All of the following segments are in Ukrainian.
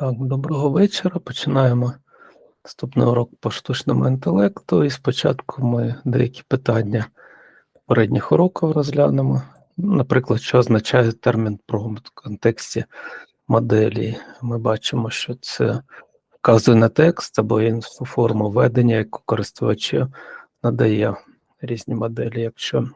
Так, доброго вечора. Починаємо наступний урок по штучному інтелекту. І спочатку ми деякі питання попередніх уроків розглянемо. Ну, Наприклад, що означає термін промпт в контексті моделі. Ми бачимо, що це вказує на текст або іншу форму ведення, яку користувачі надає різні моделі. Якщо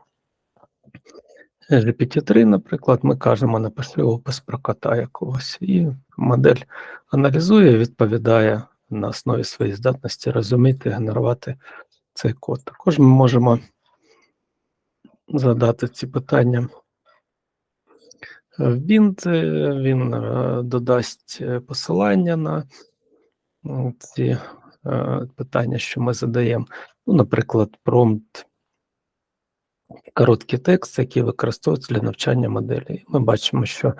GPT-3, наприклад, ми кажемо, напиши опис про кота якогось, і модель аналізує, відповідає на основі своєї здатності розуміти, генерувати цей код. Також ми можемо задати ці питання в Bind, він е, додасть е, посилання на ці е, питання, що ми задаємо. Ну, наприклад, промпт короткий текст, який використовується для навчання моделі. Ми бачимо, що,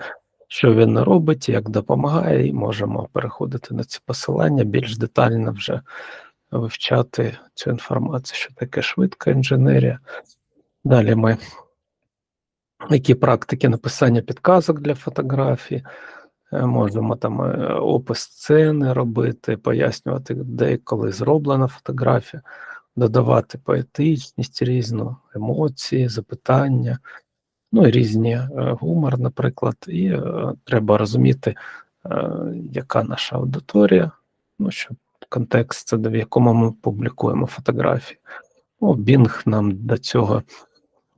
що він робить, як допомагає, і можемо переходити на ці посилання, більш детально вже вивчати цю інформацію, що таке швидка інженерія. Далі ми які практики написання підказок для фотографій. Е, Можемо там е, опис сцени робити, пояснювати, де і коли зроблена фотографія, додавати поетичність різну, емоції, запитання, ну і різні е, гумор, наприклад. І е, треба розуміти, е, яка наша аудиторія, ну, щоб контекст, в якому ми публікуємо фотографії. Ну, Bing нам до цього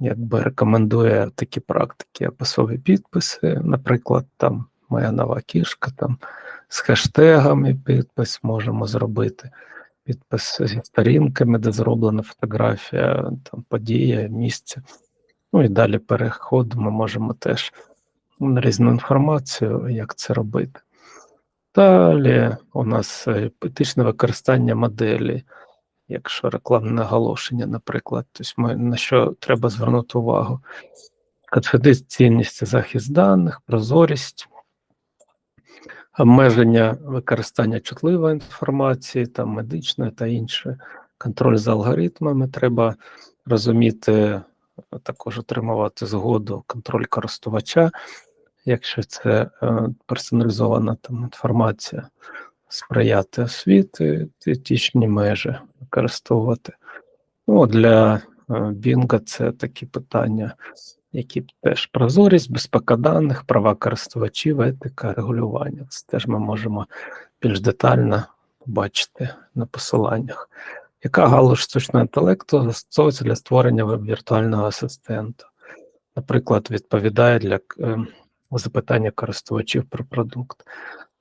якби рекомендує такі практики, описові підписи, наприклад, там моя нова кішка, там з хештегами підпис можемо зробити, підпис зі сторінками, де зроблена фотографія, там подія, місце. Ну і далі переходимо, можемо теж на різну інформацію, як це робити. Далі у нас етичне використання моделі, якщо рекламне наголошення, наприклад, тобто ми на що треба звернути увагу. Конфіденційність захист даних, прозорість, обмеження використання чутливої інформації, там медичної та інше, контроль за алгоритмами. Треба розуміти, також отримувати згоду, контроль користувача, якщо це е, персоналізована там інформація, сприяти освіти, етичні межі використовувати. Ну, для е, Бінга це такі питання, які теж прозорість, безпека даних, права користувачів, етика, регулювання. Це теж ми можемо більш детально побачити на посиланнях. Яка галузь штучного інтелекту застосовується для створення веб-віртуального асистента? Наприклад, відповідає для е, запитання користувачів про продукт.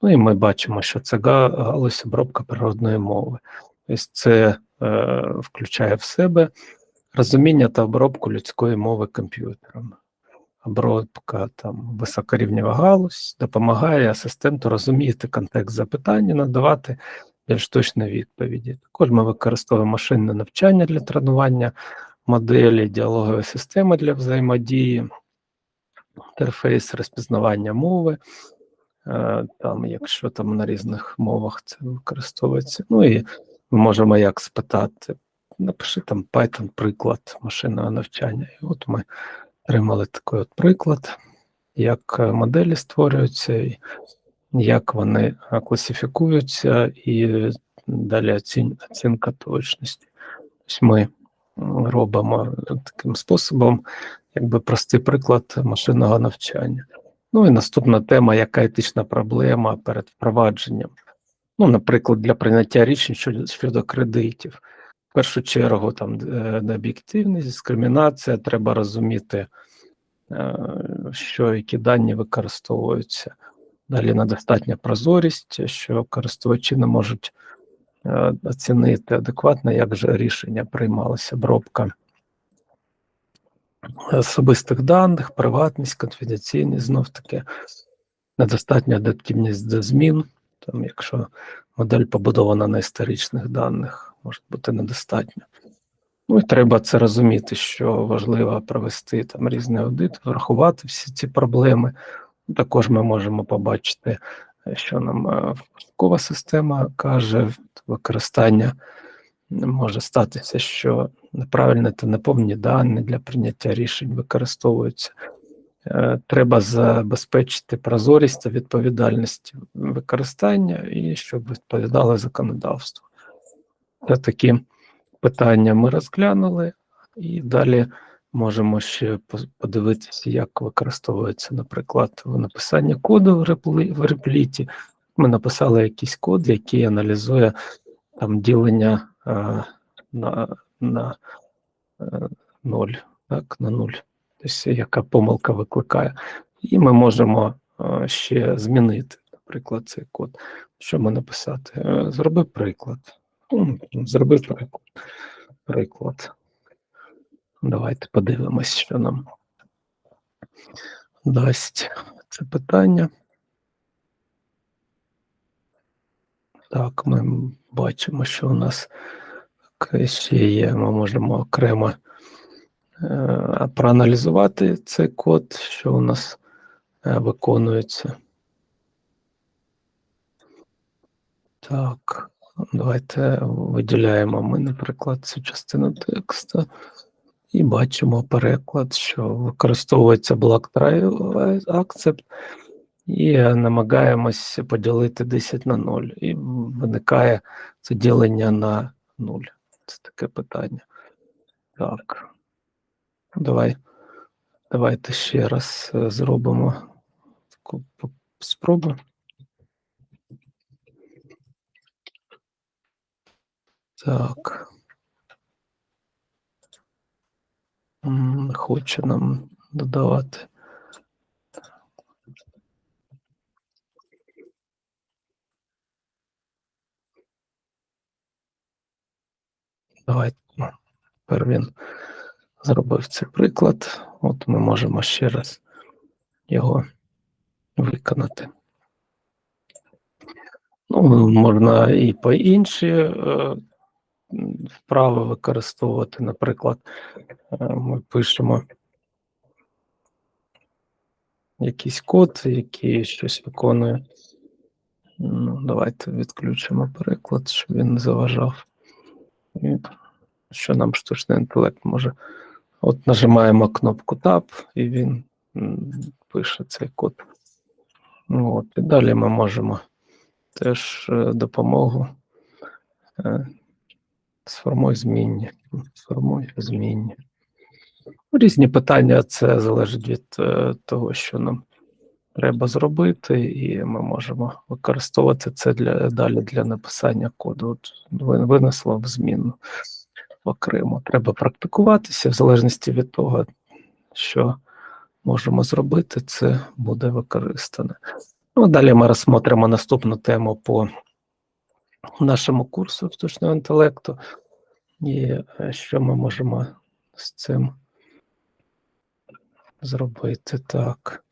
Ну і ми бачимо, що це га- галузь обробка природної мови. Тобто це е, включає в себе розуміння та обробку людської мови комп'ютером. Обробка там високорівнева галузь допомагає асистенту розуміти контекст запитання, надавати більш точні відповіді. Також ми використовуємо машинне навчання для тренування моделі, діалогові системи для взаємодії, інтерфейс розпізнавання мови. Е, Там, якщо там на різних мовах це використовується. Ну і ми можемо як спитати, напиши там Python приклад машинного навчання. І от ми отримали такий от приклад, як е, моделі створюються, як вони е, класифікуються, і далі оцін, оцінка точності. Тобто ми робимо таким способом, якби простий приклад машинного навчання. Ну і наступна тема, яка етична проблема перед впровадженням. Ну, наприклад, для прийняття рішень щодо кредитів. В першу чергу, там е, необ'єктивність, дискримінація, треба розуміти, е, що які дані використовуються. Далі недостатня прозорість, що користувачі не можуть е, оцінити адекватно, як же рішення приймалося, обробка особистих даних, приватність, конфіденційність, знов таки, недостатня адаптивність до змін. Там, якщо модель побудована на історичних даних, може бути недостатньо. Ну і треба це розуміти, що важливо провести там різний аудит, врахувати всі ці проблеми. Також ми можемо побачити, що нам е, податкова система каже, використання може статися, що неправильні та неповні дані для прийняття рішень використовуються. е, треба забезпечити прозорість та відповідальність використання і щоб відповідало законодавству. Такі питання ми розглянули, і далі можемо ще подивитися, як використовується, наприклад, в написанні коду в репліті. Ми написали якийсь код, який аналізує там ділення е, на, на е, ноль, так, на нуль. Тобто, яка помилка викликає. І ми можемо е, ще змінити, наприклад, цей код. Що ми написати? Е, Зроби приклад. Ну, Зроби приклад. Давайте подивимось, що нам дасть це питання. Так, ми бачимо, що у нас ще є. Ми можемо окремо е, проаналізувати цей код, що у нас е, виконується. Так, давайте виділяємо ми, наприклад, цю частину тексту і бачимо переклад, що використовується block try accept, і намагаємось поділити 10 на 0. І виникає це ділення на 0. Це таке питання. Так. Давай, давайте ще раз е, зробимо таку спробу. Так. Не хоче нам додавати. Давай. ну, Тепер він зробив цей приклад. От ми можемо ще раз його виконати. Ну, можна і по інші е, вправи використовувати. Наприклад, е, ми пишемо якийсь код, який щось виконує. Ну, давайте відключимо переклад, щоб він не заважав. І що нам штучний інтелект може. От нажимаємо кнопку Tab, і він пише цей код. Ну, От, і далі ми можемо теж е, допомогу. Сформуй змінні. Сформуй змінні. Різні питання це залежить від е, того, що нам треба зробити, і ми можемо використовувати це для далі для написання коду. От ви- винесло в зміну окремо. Треба практикуватися в залежності від того, що можемо зробити, це буде використане. Ну, далі ми розсмотримо наступну тему по нашому курсу штучного інтелекту, і е, що ми можемо з цим зробити так.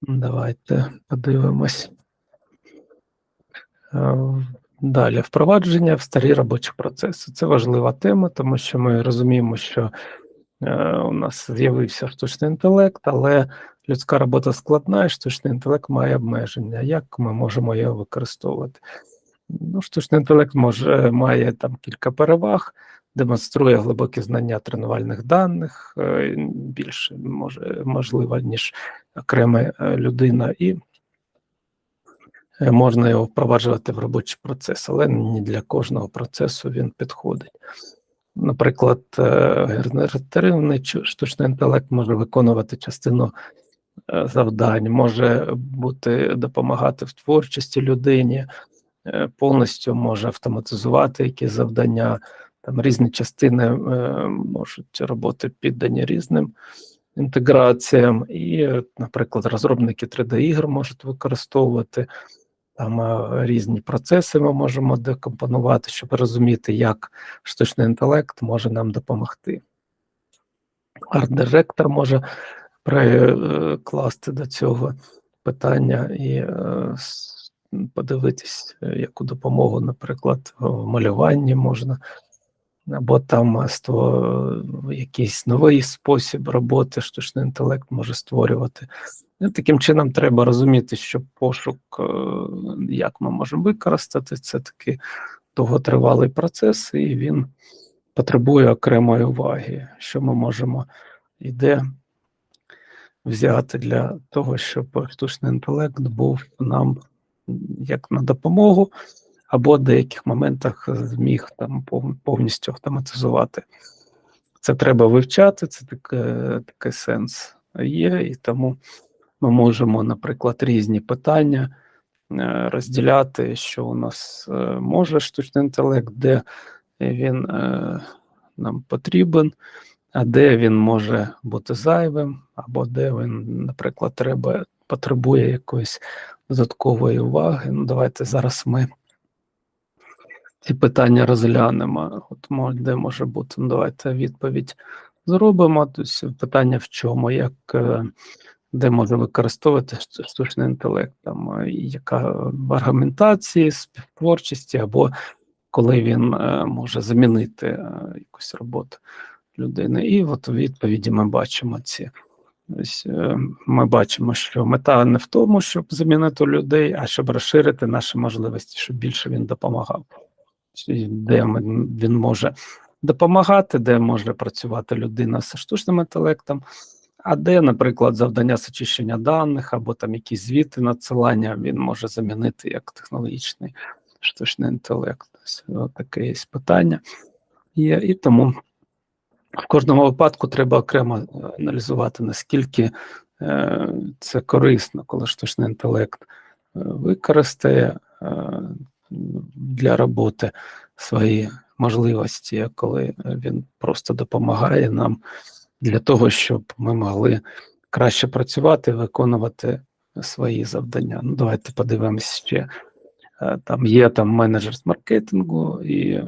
Давайте подивимось. Далі впровадження в старі робочі процеси. Це важлива тема, тому що ми розуміємо, що е, у нас з'явився штучний інтелект, але людська робота складна, і штучний інтелект має обмеження. Як ми можемо його використовувати? Ну, штучний інтелект може має там кілька переваг, демонструє глибокі знання тренувальних даних, е, більше може можливо, ніж окрема е, людина, і можна його впроваджувати в робочий процес, але не для кожного процесу він підходить. Наприклад, е, генеративний штучний інтелект може виконувати частину е, завдань, може бути допомагати в творчості людині, е, повністю може автоматизувати якісь завдання. Там різні частини е, можуть роботи піддані різним інтеграціям, і, е, наприклад, розробники 3D-ігр можуть використовувати там е, різні процеси. Ми можемо декомпонувати, щоб розуміти, як штучний інтелект може нам допомогти. Арт-директор може прикласти до цього питання і е, подивитись, е, яку допомогу, наприклад, в малюванні можна або там е, якийсь новий спосіб роботи, штучний інтелект може створювати. І таким чином треба розуміти, що пошук, е, як ми можемо використати, це такий довготривалий процес, і він потребує окремої уваги, що ми можемо і де взяти для того, щоб штучний інтелект був нам як на допомогу, або в деяких моментах зміг там повністю автоматизувати. Це треба вивчати, це таке, такий сенс є, і тому ми можемо, наприклад, різні питання е, розділяти, що у нас е, може штучний інтелект, де він е, нам потрібен, а де він може бути зайвим, або де він, наприклад, треба, потребує якоїсь додаткової уваги. Ну, Давайте зараз ми ці питання розглянемо. От де може бути, ну, давайте відповідь зробимо. Тобто питання в чому, як де може використовувати штучний інтелект, там яка в аргументації, співтворчості, або коли він е, може замінити е, якусь роботу людини. І от у відповіді ми бачимо ці. Ось е, Ми бачимо, що мета не в тому, щоб замінити людей, а щоб розширити наші можливості, щоб більше він допомагав, де він може допомагати, де може працювати людина з штучним інтелектом, а де, наприклад, завдання з очищення даних або там якісь звіти надсилання він може замінити як технологічний штучний інтелект. Ось таке є питання є, і тому в кожному випадку треба окремо е, аналізувати, наскільки е, це корисно, коли штучний інтелект е, використає для роботи свої можливості, коли він просто допомагає нам для того, щоб ми могли краще працювати, виконувати свої завдання. Ну, Давайте подивимося ще. Там є там менеджер з маркетингу, і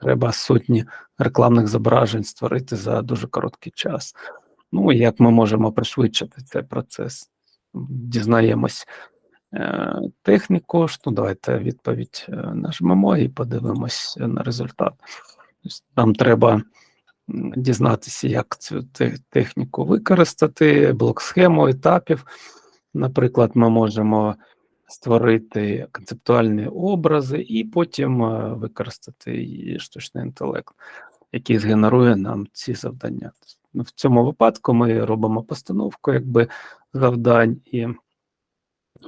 треба сотні рекламних зображень створити за дуже короткий час. Ну, як ми можемо пришвидшити цей процес? Дізнаємось е, техніку. Ну, давайте відповідь е, нажмемо і подивимось на результат. Нам треба дізнатися, як цю техніку використати, блок схему етапів. Наприклад, ми можемо створити концептуальні образи і потім е, використати штучний інтелект, який згенерує нам ці завдання. В цьому випадку ми робимо постановку якби завдань, і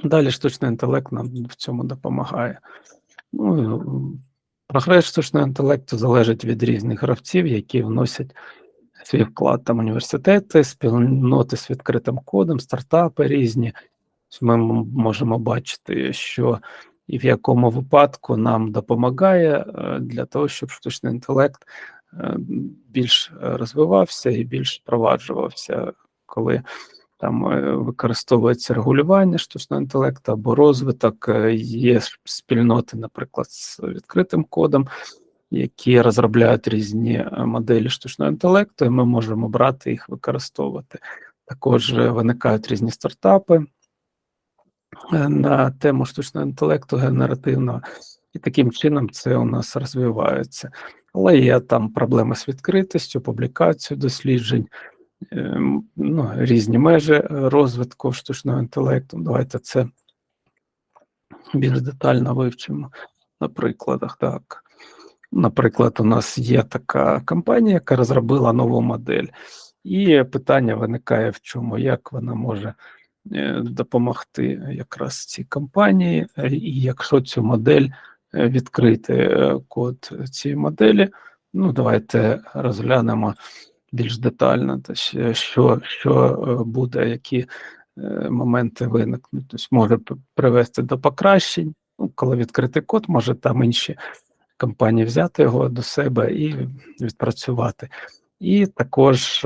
далі штучний інтелект нам в цьому допомагає. Ну, Прогрес штучного інтелекту залежить від різних гравців, які вносять свій вклад там університети, спільноти з відкритим кодом, стартапи різні. Ми можемо бачити, що і в якому випадку нам допомагає е, для того, щоб штучний інтелект е, більш розвивався і більш впроваджувався, коли там е, використовується регулювання штучного інтелекту або розвиток, є спільноти, наприклад, з відкритим кодом, які розробляють різні моделі штучного інтелекту, і ми можемо брати їх використовувати. Також виникають різні стартапи. Е, на тему штучного інтелекту генеративного, і таким чином це у нас розвивається. Але є там проблеми з відкритістю, публікацією досліджень, ну, різні межі розвитку штучного інтелекту. Давайте це більш детально вивчимо на прикладах. Так. Наприклад, у нас є така компанія, яка розробила нову модель, і питання виникає в чому, як вона може Е, допомогти якраз цій компанії, е, і якщо цю модель е, відкрити код цієї моделі, ну давайте розглянемо більш детально, що що буде, які моменти виникнуть. Тобто може привести до покращень. Ну, Коли відкритий код, може там інші компанії взяти його до себе і відпрацювати. І також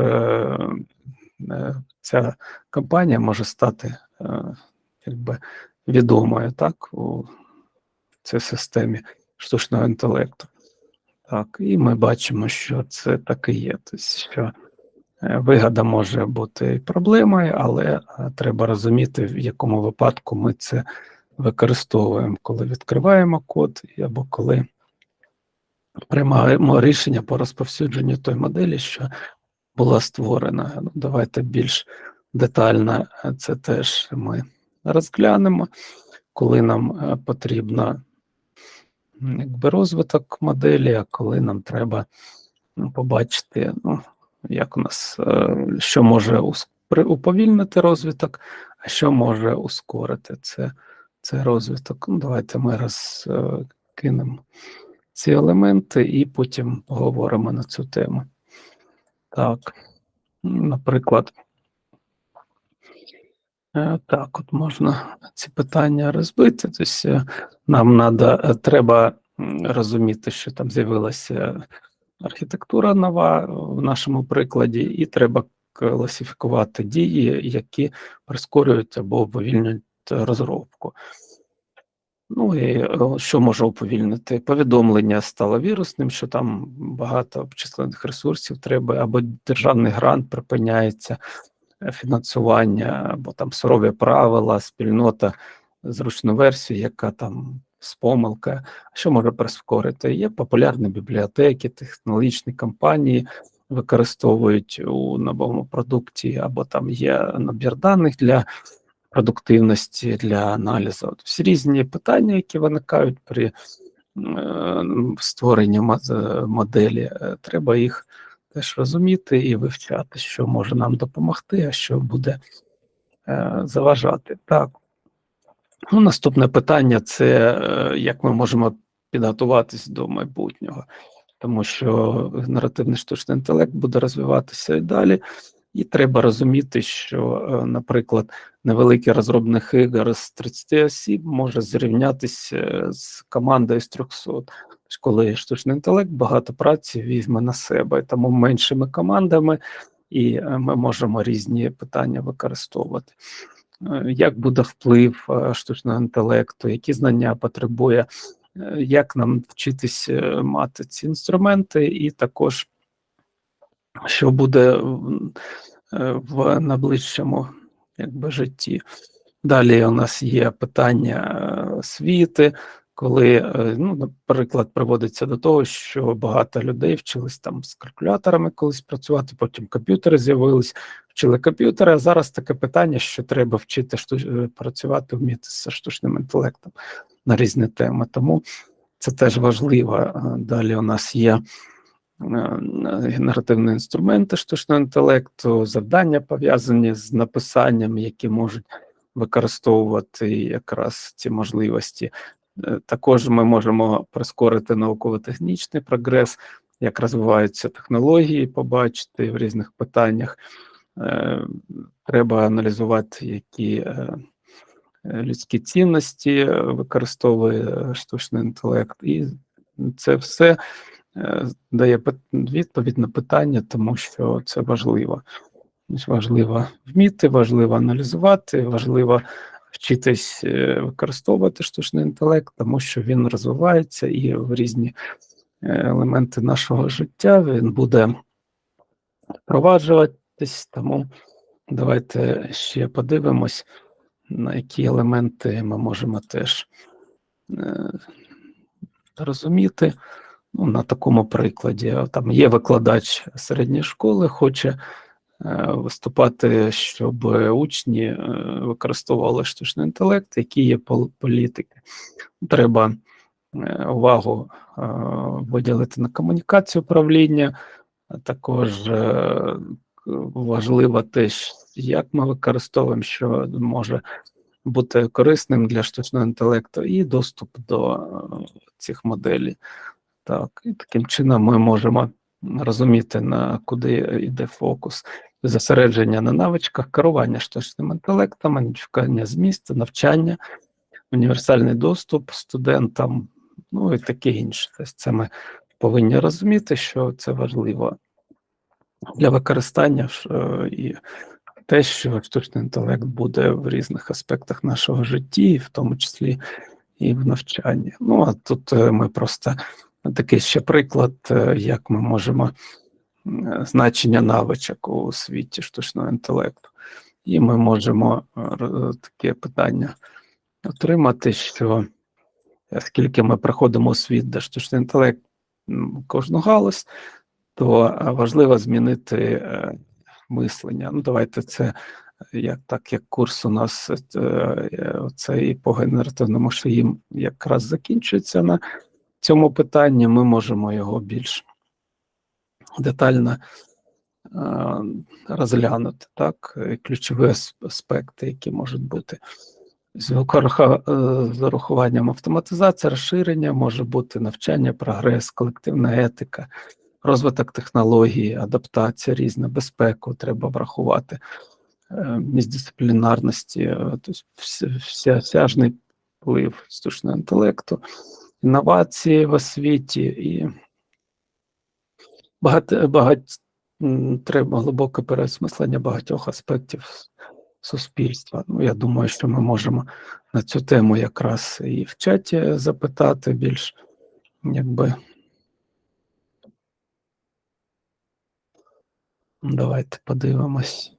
Е, ця компанія може стати е, якби відомою так, у цій системі штучного інтелекту. Так, І ми бачимо, що це так і є. Тобто, що е, вигода може бути проблемою, але треба розуміти, в якому випадку ми це використовуємо, коли відкриваємо код, або коли приймаємо рішення по розповсюдженню той моделі, що була створена. Ну, давайте більш детально е, це теж ми розглянемо, коли нам е, потрібно якби розвиток моделі, а коли нам треба ну, побачити, ну, як у нас, е, що може уповільнити розвиток, а що може ускорити це, це розвиток. Ну, давайте ми розкинемо ці елементи і потім поговоримо на цю тему. Так, наприклад, е, так, от можна ці питання розбити. Тобто е, нам надо, треба розуміти, що там з'явилася архітектура нова в нашому прикладі, і треба класифікувати дії, які прискорюють або уповільнюють розробку. Ну і е, що може уповільнити? Повідомлення стало вірусним, що там багато обчислених ресурсів треба, або державний грант припиняється, е, фінансування, або там сурові правила, спільнота зручну версію, яка там з помилка. Що може прискорити? Є популярні бібліотеки, технологічні компанії використовують у новому продукті, або там є набір даних для продуктивності для аналізу. От Всі різні питання, які виникають при е, створенні моделі, е, треба їх теж розуміти і вивчати, що може нам допомогти, а що буде е, заважати. Так. Ну, наступне питання це е, як ми можемо підготуватись до майбутнього, тому що генеративний штучний інтелект буде розвиватися і далі. І треба розуміти, що, е, наприклад, невеликий розробник ігор з 30 осіб може зрівнятися з командою з 300. Тобто, коли штучний інтелект багато праці візьме на себе, тому меншими командами, і е, ми можемо різні питання використовувати. Е, Як буде вплив е, штучного інтелекту, які знання потребує, е, як нам вчитись е, мати ці інструменти, і також що буде в- е, найближчому якби, житті. Далі у нас є питання е, освіти, коли, е, ну, наприклад, приводиться до того, що багато людей вчились там з калькуляторами колись працювати, потім комп'ютери з'явились, вчили комп'ютери, а зараз таке питання, що треба вчити працювати, вміти з штучним інтелектом на різні теми. Тому це теж важливо. Далі у нас є генеративні інструменти штучного інтелекту, завдання пов'язані з написанням, які можуть використовувати якраз ці можливості. Е, Також ми можемо прискорити науково-технічний прогрес, як розвиваються технології, побачити в різних питаннях. Е, Треба аналізувати, які е, людські цінності використовує штучний інтелект, і це все дає відповідь на питання, тому що це важливо. Важливо вміти, важливо аналізувати, важливо вчитись е, використовувати штучний інтелект, тому що він розвивається і в різні е, елементи нашого життя він буде впроваджуватись. Тому давайте ще подивимось, на які елементи ми можемо теж е, розуміти. Ну, на такому прикладі. Там є викладач середньої школи, хоче е, виступати, щоб учні е, використовували штучний інтелект, які є пол- політики. Треба е, увагу е, виділити на комунікацію управління, також е, важливо те, як ми використовуємо, що може бути корисним для штучного інтелекту, і доступ до е, цих моделей. Так, і таким чином ми можемо розуміти, на куди йде фокус. Зосередження на навичках, керування штучним інтелектом, ідентифікування змісту, навчання, універсальний доступ студентам, ну і таке інше. Тобто це ми повинні розуміти, що це важливо для використання е, і те, що штучний інтелект буде в різних аспектах нашого житті, в тому числі і в навчанні. Ну а тут е, ми просто такий ще приклад, е, як ми можемо е, значення навичок у світі штучного інтелекту. І ми можемо е, таке питання отримати, що е, скільки ми приходимо у світ, де штучний інтелект кожну галузь, то важливо змінити мислення. Ну, давайте це як так, як курс у нас цей по генеративному шиї якраз закінчується на цьому питанні, ми можемо його більш детально е, розглянути, так, ключові аспекти, які можуть бути. Е, з урахуванням автоматизації, розширення може бути навчання, прогрес, колективна етика, розвиток технологій, адаптація різна, безпеку треба врахувати, е, міждисциплінарності, тобто вся- всеосяжний вплив штучного інтелекту, інновації в освіті і багато, багать, м, треба глибоке переосмислення багатьох аспектів суспільства. Ну, я думаю, що ми можемо на цю тему якраз і в чаті запитати більш якби. Давайте подивимось.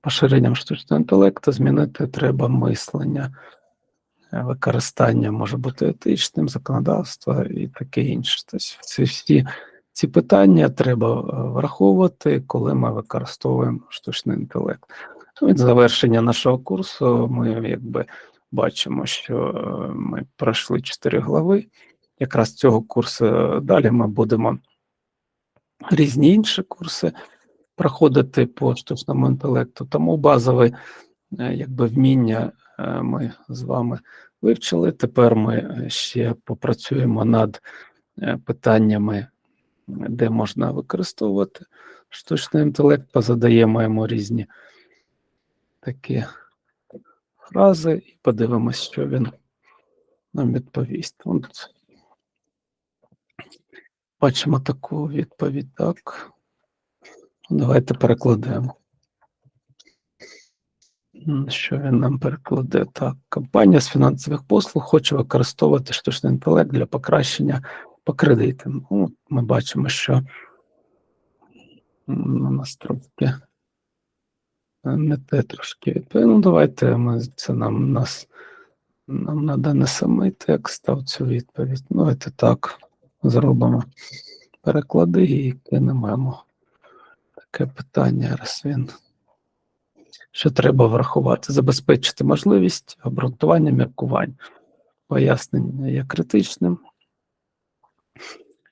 Поширенням штучного інтелекту змінити треба мислення. Використання може бути етичним, законодавство і таке інше. Тобто ці всі ці питання треба е, враховувати, коли ми використовуємо штучний інтелект. Ну, Від завершення нашого курсу ми якби бачимо, що е, ми пройшли чотири глави. Якраз цього курсу е, далі ми будемо різні інші курси проходити по штучному інтелекту. Тому базове якби вміння ми з вами вивчили. Тепер ми е, ще попрацюємо над е, питаннями, де можна використовувати штучний інтелект, позадаємо йому різні такі фрази і подивимось, що він нам відповість. От бачимо таку відповідь. Так. Давайте перекладемо. Що він нам перекладе? Так, компанія з фінансових послуг хоче використовувати штучний інтелект для покращення по кредитам. Ну, ми бачимо, що у нас трошки е, не те трошки. Ну, давайте ми це нам нас нам надо не самий текст, а цю відповідь. Ну, давайте так зробимо. Переклади і кинемо таке питання, раз він. Що треба врахувати? Забезпечити можливість обґрунтування міркувань. Пояснення є критичним.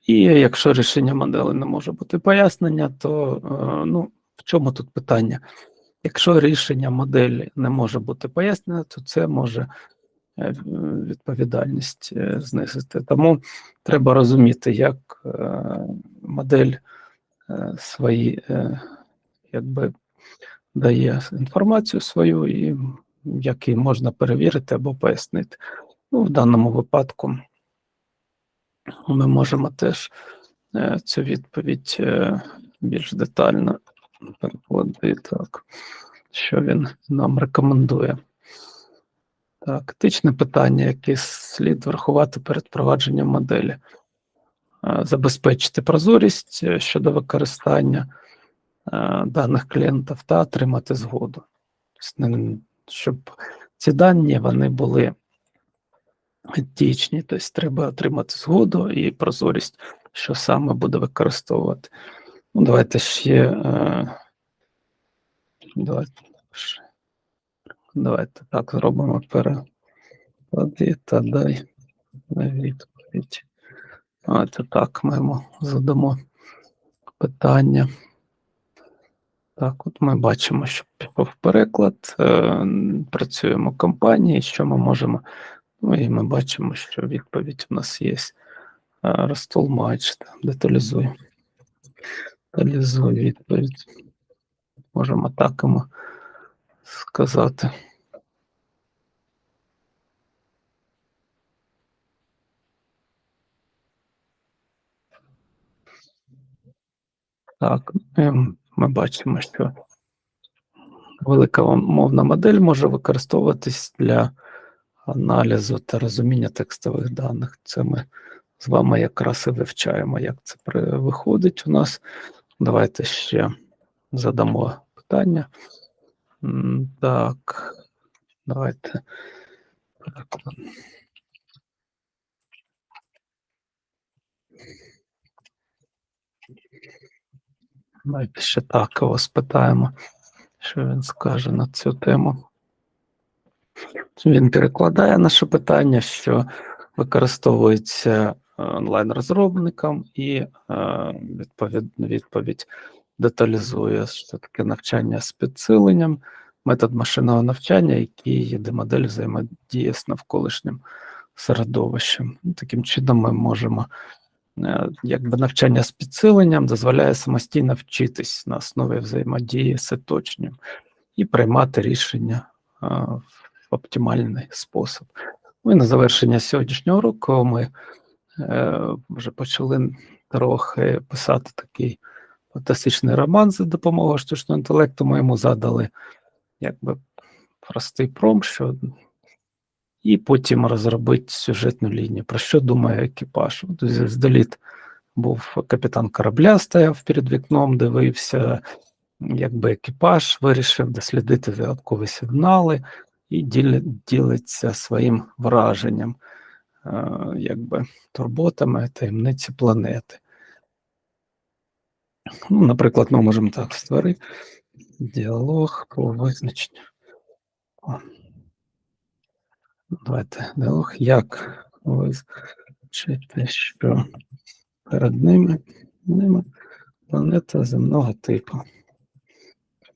І якщо рішення моделі не може бути пояснення, то е, ну, в чому тут питання? Якщо рішення моделі не може бути пояснення, то це може е, відповідальність е, знизити. Тому треба розуміти, як модель свої якби дає інформацію свою, і як можна перевірити або пояснити. Ну, в даному випадку ми можемо теж е, цю відповідь е, більш детально перекладати так, що він нам рекомендує. Так, етичне питання, яке слід врахувати перед впровадженням моделі. Е, Забезпечити прозорість щодо використання даних клієнтів та отримати згоду. Щоб ці дані вони були етичні, тобто треба отримати згоду і прозорість, що саме буде використовувати. Ну, давайте ще. Е, давайте, давайте так зробимо переклади та дай відповідь. А, це так, ми задамо питання. Так, от ми бачимо, що пішов переклад, е, працюємо компанії, що ми можемо. Ну і ми бачимо, що відповідь у нас є. Е, Розтолмач, деталізуй. Деталізуй відповідь. Можемо так йому сказати. Так, ем, ми бачимо, що велика мовна модель може використовуватись для аналізу та розуміння текстових даних. Це ми з вами якраз і вивчаємо, як це виходить у нас. Давайте ще задамо питання. Так, давайте. Давайте ще так його спитаємо, що він скаже на цю тему. Він перекладає наше питання, що використовується е, онлайн-розробником і е, відповідь, відповідь деталізує, що таке навчання з підсиленням, метод машинного навчання, який є де модель взаємодії з навколишнім середовищем. Таким чином ми можемо, якби навчання з підсиленням дозволяє самостійно вчитись на основі взаємодії з оточенням і приймати рішення е, в оптимальний спосіб. Ну і на завершення сьогоднішнього року ми е, вже почали трохи писати такий фантастичний роман за допомогою штучного інтелекту. Ми йому задали якби простий пром, що і потім розробити сюжетну лінію. Про що думає екіпаж? От Здаліт був капітан корабля, стояв перед вікном, дивився, якби екіпаж вирішив дослідити загадкові сигнали і ділиться своїм враженням, е, якби турботами таємниці планети. Ну, наприклад, ми можемо так створити діалог про визначення. Давайте діалог, як визначити, що перед ними, ними планета земного типу.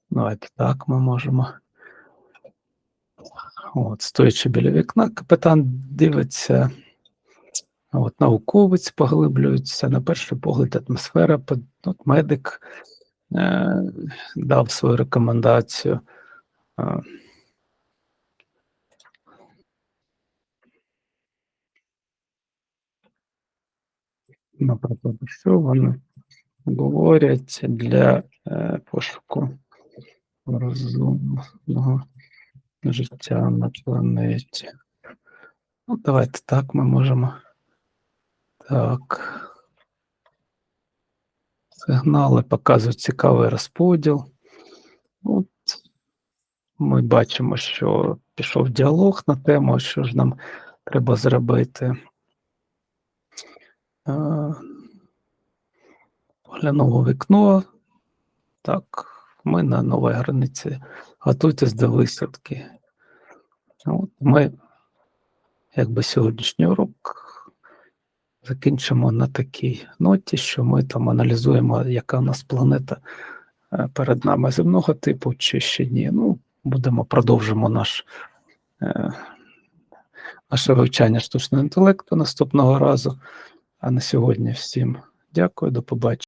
Давайте так ми можемо. От, стоячи біля вікна, капітан дивиться. От, науковець поглиблюється. На перший погляд, атмосфера, от, медик е, дав свою рекомендацію. Е, Наприклад, що вони говорять для е, пошуку розумного життя на планеті. Ну, давайте так ми можемо. Так. Сигнали показують цікавий розподіл. От ми бачимо, що пішов діалог на тему, що ж нам треба зробити. Е, у вікно. Так, ми на новій границі. Готуйтесь до висадки. От ми, якби сьогоднішній урок, закінчимо на такій ноті, що ми там аналізуємо, яка у нас планета е, перед нами земного типу, чи ще ні. Ну, будемо продовжимо наш, е, наше вивчання штучного інтелекту наступного разу. А на сьогодні всім дякую, до побачення.